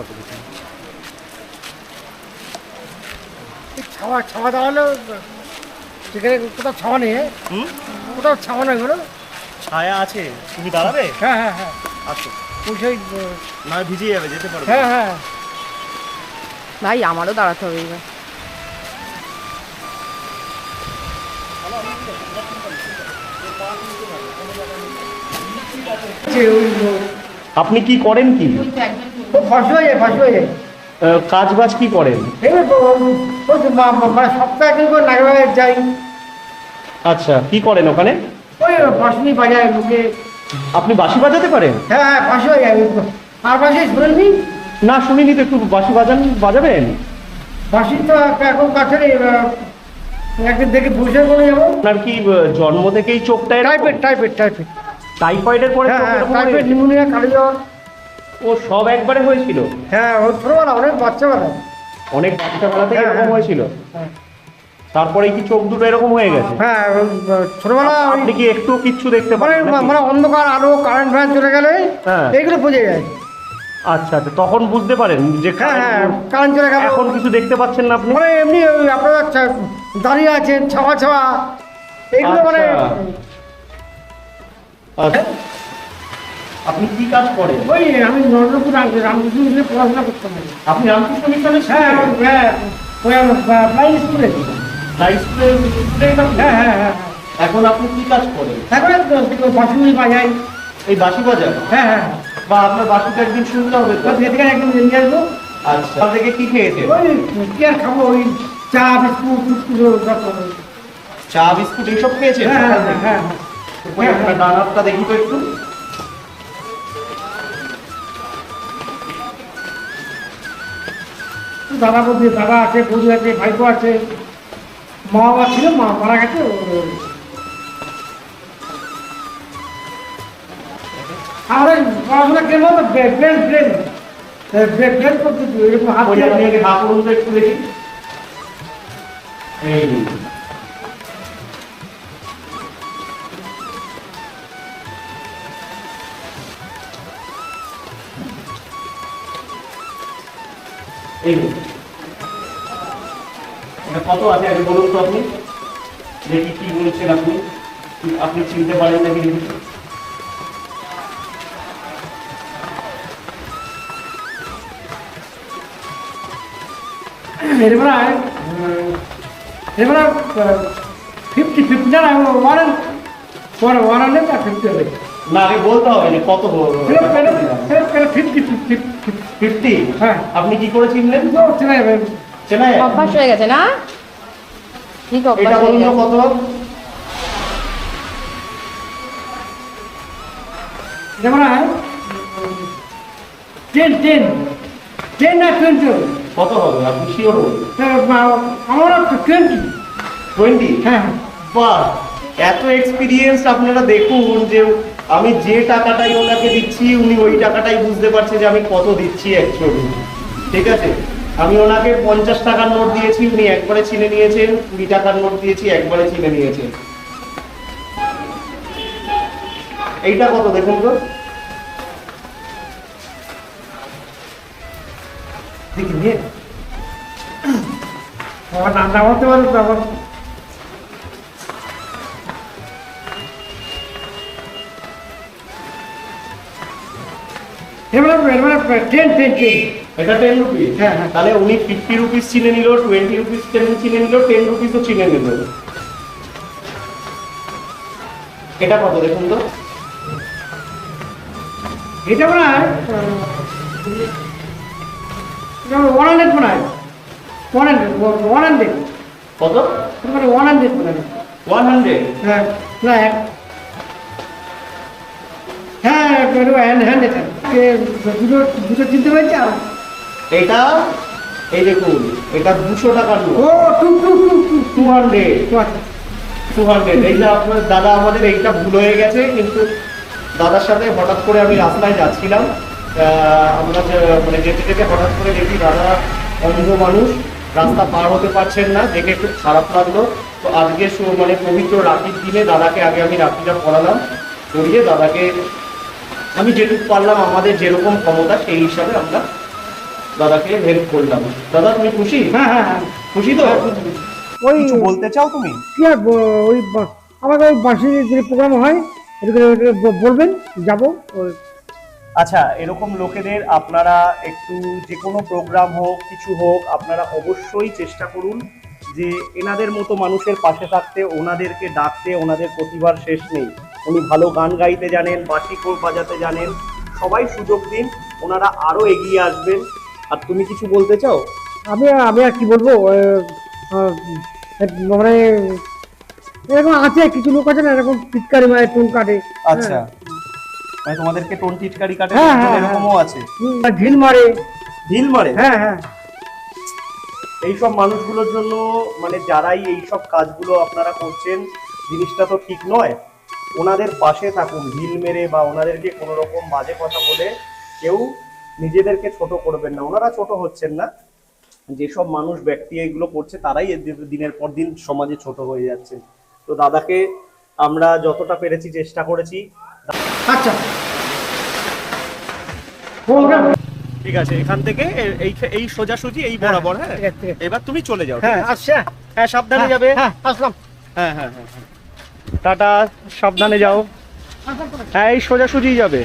চেষ্টা করেছেন ছাওয়া ছাওয়া দাঁড়াল সেখানে কোথাও ছাওয়া নেই? হুম? কোথাও ছাওয়া নেই বলো ছায়া আছে? তুমি দাঁড়াবে? হ্যাঁ হ্যাঁ হ্যাঁ। আসো ওই সেই না ভিজে যাবে যেতে পারবে। হ্যাঁ হ্যাঁ। ভাই আমারও দাঁড়াতে হবে এবার। আপনি কি করেন কি? ফাঁসি হয়ে যায় ফাঁসি হয়ে যায়। কাজ বাজ কি করেন? মানে সপ্তাহে যাই। আচ্ছা কি করেন ওখানে? ওই ফাঁসি বাজায় লোকে আপনি বাঁশি বাজাতে পারেন? হ্যাঁ হ্যাঁ আর শুনেননি? না শুনিনি তো একটু বাঁশি বাজান বাজাবেন? ফাঁসি তো এখন কাছে একদিন দেখে বসে করে যাব। আপনার কি জন্ম থেকেই চোখটা টাইপের টাইপের টাইপের টাইফয়েডের পরে হ্যাঁ হ্যাঁ হয়েছে? নিউমোনিয়া জ্বর ও সব একবারে হয়েছিল? হ্যাঁ ওই ছোটবেলা অনেক বাচ্চাবেলা। অনেক বাচ্চাবেলা থেকে হ্যাঁ, এরকম হ্যাঁ। হয়েছিল? হ্যাঁ। তারপরে কি চোখ দুটো এরকম হয়ে গেছে? হ্যাঁ ছোটবেলা আপনি কি একটু কিচ্ছু দেখতে মানে পারেন মানে অন্ধকার আলো কারেন্ট ফ্যান চলে গেলে হ্যাঁ। এইগুলো বোঝা যায়। আচ্ছা আচ্ছা তখন বুঝতে পারেন যে হ্যাঁ হ্যাঁ কারেন্ট চলে গেল। এখন কিছু দেখতে পাচ্ছেন না আপনি? মানে এমনি ওই আপনারা দাঁড়িয়ে আছেন ছাওয়া ছাওয়া। এইগুলো মানে আচ্ছা। আপনি কি কাজ করেন? ওই আমি নরেন্দ্রপুর রাম- রামকৃষ্ণ মিশনে পড়াশোনা করতাম। আপনি রামকৃষ্ণ মিশনের হ্যাঁ? হ্যাঁ ওই আমার স্কুলে। হাই স্কুলের হ্যাঁ হ্যাঁ হ্যাঁ এখন আপনি কি কাজ করেন? তারপরে বাসুনি বাজাই। এই বাঁশি বাজান? হ্যাঁ হ্যাঁ। বা আপনার বাঁশিটা একদিন শুনতে হবে তো? সেদিকে একদম নিয়ে আসব। আচ্ছা। থেকে কি খেয়েছেন? ওই কি আর খাব? ওই চা বিস্কুট বিস্কুট চা বিস্কুট এইসব খেয়েছেন হ্যাঁ সকাল হ্যাঁ? হ্যাঁ। ডান হাতটা দেখি তো একটু। দাদা বৌদি দাদা আছে, বৌদি আছে, ভাইপো আছে, মা বাবা ছিল, মা মারা গেছে আর ওই পড়াশোনা ব্রেন করতে এরকম হাত একটু দেখি। এই এই কত আছে? আগে বলুন তো আপনি। দেখি কি বলছেন আপনি। আপনি চিনতে পারেন নাকি দেখি। এরপরে এরপরে ফিফটি ফিফটি না ওয়ান ওয়ান ওয়ান আর ফিফটি হবে। না আগে বলতে হবে যে কত ফিফটি ফিফটি ফিফটি হ্যাঁ। আপনি কি করে চিনলেন? চেনাই চেনাই? অভ্যাস হয়ে গেছে না? ঠিক এটা বলুন কত? যেমন টেন টেন টেন না টোয়েন্টি কত হবে? আপনি শিওর আমার টোয়েন্টি টোয়েন্টি হ্যাঁ। বাহ! এত এক্সপিরিয়েন্স আপনারা দেখুন যে আমি যে টাকাটাই ওনাকে দিচ্ছি উনি ওই টাকাটাই বুঝতে পারছে যে আমি কত দিচ্ছি অ্যাকচুয়ালি ঠিক আছে? আমি ওনাকে পঞ্চাশ টাকার নোট দিয়েছি, উনি একবারে চিনে নিয়েছেন, কুড়ি টাকার নোট দিয়েছি, একবারে চিনে নিয়েছেন। এইটা কত দেখুন তো? আমার এবার এবার টেন টেন টেন এটা টেন রুপিস হ্যাঁ, হ্যাঁ। তাহলে উনি ফিফটি রুপিস চিনে নিল টোয়েন্টি রুপিস চিনে নিল টেন রুপিসও চিনে নিল এটা কত দেখুন তো এটা মনে হয় ওয়ান হান্ড্রেড মনে হয় ওয়ান হান্ড্রেড ওয়ান হান্ড্রেড কত মানে ওয়ান হান্ড্রেড মনে হয় ওয়ান হান্ড্রেড হ্যাঁ না হ্যাঁ হ্যান্ড হ্যান্ড দুটো দুটো চিনতে পেরেছি আর এটা এই দেখুন এটা দুশো টাকার note. Two hundred. Two hundred. এইটা আপনার দাদা আমাদের এইটা ভুল হয়ে গেছে কিন্তু দাদার সাথে হঠাৎ করে আমি রাস্তায় যাচ্ছিলাম। আমরা মানে যেতে যেতে হঠাৎ করে দেখি দাদা অন্ধ মানুষ রাস্তা পার হতে পারছেন না দেখে একটু খারাপ লাগল। তো আজকে মানে পবিত্র রাখির দিনে দাদাকে আগে আমি রাখিটা পড়ালাম পড়িয়ে দাদাকে আমি যেটুকু পারলাম আমাদের যেরকম ক্ষমতা সেই হিসাবে আমরা দাদাকে হেল্প করলাম। দাদা তুমি খুশি? হ্যাঁ হ্যাঁ হ্যাঁ। খুশি তো? ওই কিছু বলতে চাও তুমি? কি আর ব- ওই বা- আমাদের ওই বার্ষিক যে প্রোগ্রাম হয় এটাকে এটাকে ব- বলবেন যাব। ওই আচ্ছা এরকম লোকেদের আপনারা একটু যে কোনো প্রোগ্রাম হোক কিছু হোক আপনারা অবশ্যই চেষ্টা করুন যে এনাদের মতো মানুষের পাশে থাকতে ওনাদেরকে ডাকতে ওনাদের প্রতিভার শেষ নেই। উনি ভালো গান গাইতে জানেন বাঁশি কোর বাজাতে জানেন। সবাই সুযোগ দিন ওনারা আরও এগিয়ে আসবেন। আর তুমি কিছু বলতে চাও? আমি আমি আর কি বলব? মানে এরকম আছে কিছু লোক আছে না এরকম টিটকারি মানে টুন কাটে। আচ্ছা। মানে তোমাদেরকে টোন টিটকারি কাটে হ্যাঁ, হ্যাঁ, এরকমও আছে? ঢিল মারে। ঢিল মারে? হ্যাঁ হ্যাঁ। এইসব মানুষগুলোর জন্য মানে যারাই এইসব কাজগুলো আপনারা করছেন জিনিসটা তো ঠিক নয়। ওনাদের পাশে থাকুন ঢিল মেরে বা ওনাদেরকে কোনো রকম বাজে কথা বলে কেউ নিজেদেরকে ছোট করবেন না। ওনারা ছোট হচ্ছেন না। যেসব মানুষ ব্যক্তি এগুলো করছে তারাই দিনের পর দিন সমাজে ছোট হয়ে যাচ্ছে। তো দাদাকে আমরা যতটা পেরেছি চেষ্টা করেছি। আচ্ছা। ঠিক আছে এখান থেকে এই এই সোজাসুজি এই বরাবর হ্যাঁ? ঠিক আছে। এবার তুমি চলে যাও হ্যাঁ আচ্ছা হ্যাঁ। সাবধানে যাবে। হ্যাঁ আসলাম। হ্যাঁ হ্যাঁ হ্যাঁ হ্যাঁ। টাটা সাবধানে যাও। হ্যাঁ এই সোজাসুজি যাবে।